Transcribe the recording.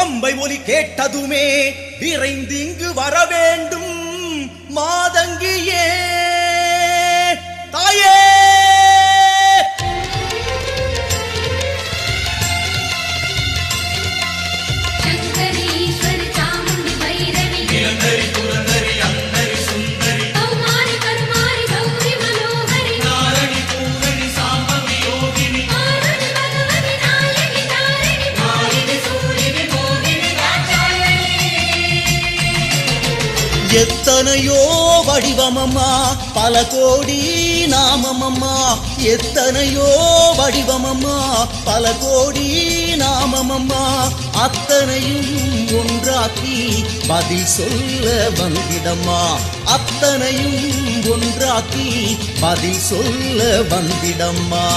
பம்பை ஒலி கேட்டதுமே விரைந்து இங்கு வர வேண்டும். எத்தனையோ வடிவமம்மா பல கோடி நாமமம்மா. எத்தனையோ வடிவமம்மா பல கோடி நாமமம்மா. அத்தனையும் ஒன்றாக்கி பதில் சொல்ல வந்திடம்மா. அத்தனையும் ஒன்றாக்கி பதில் சொல்ல வந்திடம்மா.